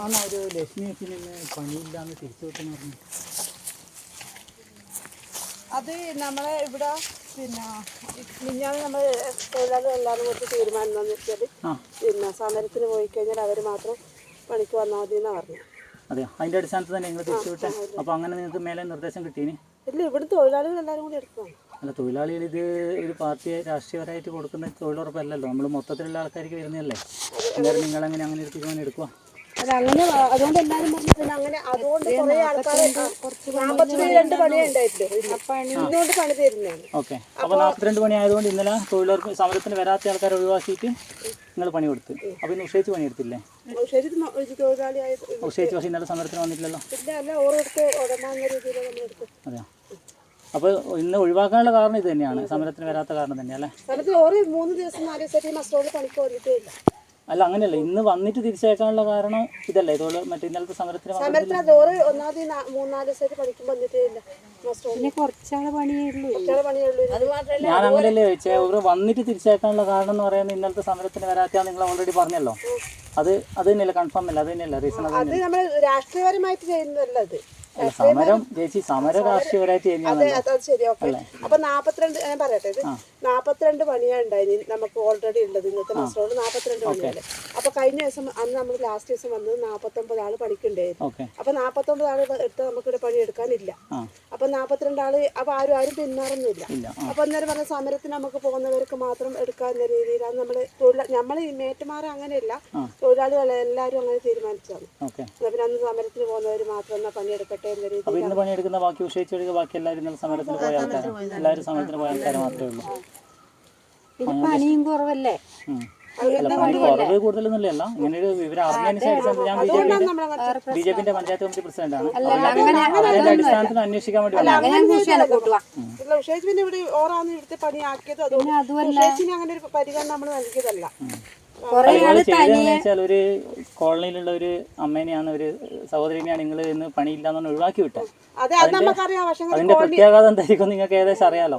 ആണോ ഒരു ലക്ഷ്മി അച്ഛനെ പണിയില്ലാന്ന് തിരിച്ചു കിട്ടുന്ന പറഞ്ഞു? അത് നമ്മളെ ഇവിടെ പിന്നെ മിഞ്ഞാന്ന് നമ്മൾ തൊഴിലാളികൾ എല്ലാവരും കൊടുത്ത് തീരുമാനം എന്താണെന്ന് വെച്ചാൽ പിന്നെ സമരത്തിന് പോയി കഴിഞ്ഞാൽ അവർ മാത്രം പണിക്ക് വന്നാൽ മതി എന്നാണ് പറഞ്ഞത് അതെ അതിന്റെ അടിസ്ഥാനത്തിൽ തന്നെ നിങ്ങൾ തിരിച്ചു വിട്ടേ? അപ്പോൾ അങ്ങനെ നിങ്ങൾക്ക് മേലെ നിർദ്ദേശം കിട്ടീനി ഇല്ല ഇവിടെ തൊഴിലാളികൾ എല്ലാവരും കൂടി എടുക്കണം അല്ല തൊഴിലാളികൾ ഇത് ഒരു പാർട്ടിയെ രാഷ്ട്രീയപരമായിട്ട് കൊടുക്കുന്ന തൊഴിലുറപ്പല്ലല്ലോ? നമ്മൾ മൊത്തത്തിലുള്ള ആൾക്കാർക്ക് വരുന്നതല്ലേ? നിങ്ങൾ നിങ്ങളെങ്ങനെ അങ്ങനെ ഒരു തീരുമാനം എടുക്കുക അത് അങ്ങനെ അതുകൊണ്ട് എല്ലാവരും പറഞ്ഞിട്ടുണ്ട്. അങ്ങനെ അതുകൊണ്ട് കുറേ ആൾക്കാർ നാൽപ്പത്തി രണ്ട് പണിയേ ഉണ്ടായിട്ടുള്ളൂ ഇന്നുകൊണ്ട് പണി. തരുന്നതാണ്. ഓക്കെ. അപ്പോൾ നാൽപ്പത്തിരണ്ട് മണി ആയതുകൊണ്ട് ഇന്നലെ തൊഴിലുറപ്പ് സമരത്തിന് വരാത്ത ആൾക്കാരെ ഒഴിവാക്കിയിട്ട് നിങ്ങൾ പണി കൊടുത്ത്. അപ്പൊ ഇന്ന് ഉഷയിച്ച് പണിയെടുത്തില്ലേ ഉഷയിച്ച് പക്ഷേ ഇന്നലെ സമരത്തിന് വന്നിട്ടില്ലല്ലോ. അതെയോ? അപ്പോൾ ഇന്ന് ഒഴിവാക്കാനുള്ള കാരണം ഇത് തന്നെയാണ്. സമരത്തിന് വരാത്ത കാരണം തന്നെയല്ലേ? സ്ഥലത്ത് ഓരോ മൂന്ന് ദിവസം നാല് ദിവസമായിട്ട് ഈ മസ്റ്റോട് പണിക്ക് വന്നിട്ടേ ഇല്ല. അല്ല അങ്ങനെയല്ല. ഇന്ന് വന്നിട്ട് തിരിച്ചേക്കാനുള്ള കാരണം ഇതല്ല? ഇതോട് മറ്റേ ഇന്നലത്തെ സമരത്തിന് ഒന്നാമത് മൂന്നാൽ ദിവസമായിട്ട് പണിക്ക് കുറച്ചാളെ പണിയേ ഉള്ളൂ അത് മാത്രമല്ല ഞാൻ അങ്ങനെയല്ലേ ചോദിച്ചേ. ഒരു വന്നിട്ട് തിരിച്ചേക്കാനുള്ള കാരണം എന്ന് പറയുന്നത് ഇന്നലത്തെ സമരത്തിന് വരാത്ത നിങ്ങൾ ഓൾറെഡി പറഞ്ഞല്ലോ. അത് അത് തന്നെയല്ല? കൺഫേം അല്ല? അത് തന്നെയല്ല? റീസൺ അത് അത് നമ്മൾ രാഷ്ട്രീയപരമായിട്ട് ചെയ്യുന്നതല്ല അത് സമരം ചേച്ചി സമര രാഷ്ട്രീയപരമായിട്ട് അതെ ചെയ്യുന്നതാണല്ലോ അത് അത് ശരി. ഓക്കെ. അപ്പൊ നാപ്പത്തിരണ്ട് ഞാൻ പറയട്ടെ ഇത് നാപ്പത്തിരണ്ട് പണിയാ ഉണ്ടായി നമുക്ക് ഓൾറെഡി ഉള്ളത്. ഇന്നത്തെ മാസത്തോട് നാപ്പത്തിരണ്ട് പണിയാണ്. അപ്പൊ കഴിഞ്ഞ ദിവസം അന്ന് നമ്മൾ ലാസ്റ്റ് ദിവസം വന്നത് നാപ്പത്തൊമ്പത് ആൾ പണിക്കുണ്ടായിരുന്നു. അപ്പൊ നാപ്പത്തൊമ്പത് ആൾ എടുത്ത് നമുക്ക് ഇവിടെ പണി എടുക്കാനില്ല ആ. അപ്പൊ നാപ്പത്തിരണ്ട് ആൾ അപ്പൊ ആരും ആരും പിന്മാറുന്നില്ല. അപ്പൊ അന്നേരം പറഞ്ഞ സമരത്തിന് നമുക്ക് പോകുന്നവർക്ക് മാത്രം എടുക്കാവുന്ന രീതിയിലാണ് നമ്മൾ തൊഴിലാ നമ്മൾ മേറ്റുമാറ അങ്ങനെയല്ല. തൊഴിലാളികൾ എല്ലാവരും അങ്ങനെ തീരുമാനിച്ചതാണ്. പിന്നെ അന്ന് സമരത്തിന് പോകുന്നവർ മാത്രം എന്നാ പണിയെടുക്കട്ടെ എന്ന രീതിയിൽ പണിയെടുക്കുന്ന ബാക്കി ഉഷയിച്ച് ബാക്കി എല്ലാവരും സമരത്തിന് പോയ ആൾക്കാർ എല്ലാവരും സമരത്തിന് പോയ ആൾക്കാർ മാത്രമേ ഉള്ളൂ. പിന്നെ പണിയും കുറവല്ലേ? ഉം. അല്ല പണി കുറവ് കൂടുതലൊന്നുമില്ല. ഇങ്ങനെ ഒരു വിവരം അറിഞ്ഞതിന് ശേഷം ഞാൻ B J P B J പിന്റെ പഞ്ചായത്ത് കമ്മിറ്റി പ്രസിഡന്റാണ് അതിന്റെ അടിസ്ഥാനത്തിൽ അന്വേഷിക്കാൻ വേണ്ടി വന്നതാണ്. അങ്ങനെ കൂട്ടിയാണ് കൂട്ടുക ഇല്ല ഉഷേജ് പിന്നെ ഇവിടെ ഓറാന്ന് ഇവിടുത്തെ പണിയാക്കിയത് അതുകൊണ്ട് ഉഷേജിന് അങ്ങനെ ഒരു പരിഗണന നമ്മൾ നൽകിയതല്ല. വെച്ചാൽ ഒരു കോളനിയിലുള്ള ഒരു അമ്മേനെയാണ് ഒരു സഹോദരിനെയാണ് നിങ്ങൾ ഇന്ന് പണിയില്ലാന്ന് പറഞ്ഞ് ഒഴിവാക്കി വിട്ടത്. അതിന്റെ പ്രത്യാഘാതം എന്തായിരിക്കും നിങ്ങൾക്ക് ഏകദേശം അറിയാലോ.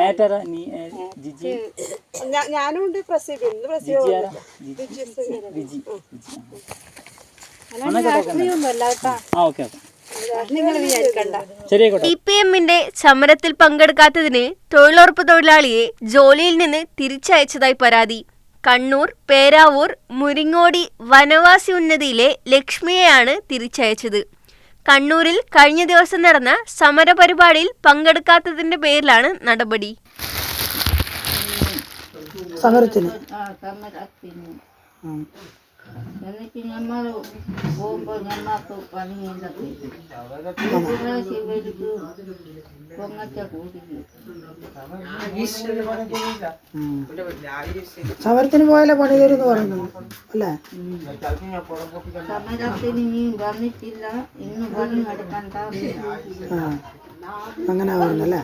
മേറ്റർ നീ ജിജി? ഞാനും ഉണ്ട് പ്രസീബ്. ഇന്ന് പ്രസീബ് ജിജി ആ. Okay okay. സി പി എമ്മിന്റെ സമരത്തിൽ പങ്കെടുക്കാത്തതിന് തൊഴിലുറപ്പ് തൊഴിലാളിയെ ജോലിയിൽ നിന്ന് തിരിച്ചയച്ചതായി പരാതി. കണ്ണൂർ പേരാവൂർ മുരിങ്ങോടി വനവാസി ഉന്നതിയിലെ ലക്ഷ്മിയെയാണ് തിരിച്ചയച്ചത്. കണ്ണൂരിൽ കഴിഞ്ഞ ദിവസം നടന്ന സമരപരിപാടിയിൽ പങ്കെടുക്കാത്തതിന്റെ പേരിലാണ് നടപടി. സമരത്തിന്. എന്നിട്ട് കൂടിക്കും സമരത്തിന് പോയാലേ പണി തരുമെന്ന് പറഞ്ഞു അല്ലേ? സമരത്തിന് നീ വന്നിട്ടില്ല ഇന്ന് പണി നടക്കണ്ട അങ്ങനെ പറഞ്ഞല്ലേ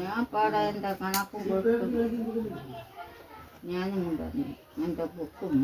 ഞാൻ പാടാ എന്താ കണക്കും കൊടുത്തു. ഞാനും പറഞ്ഞു എന്റെ ബുക്കും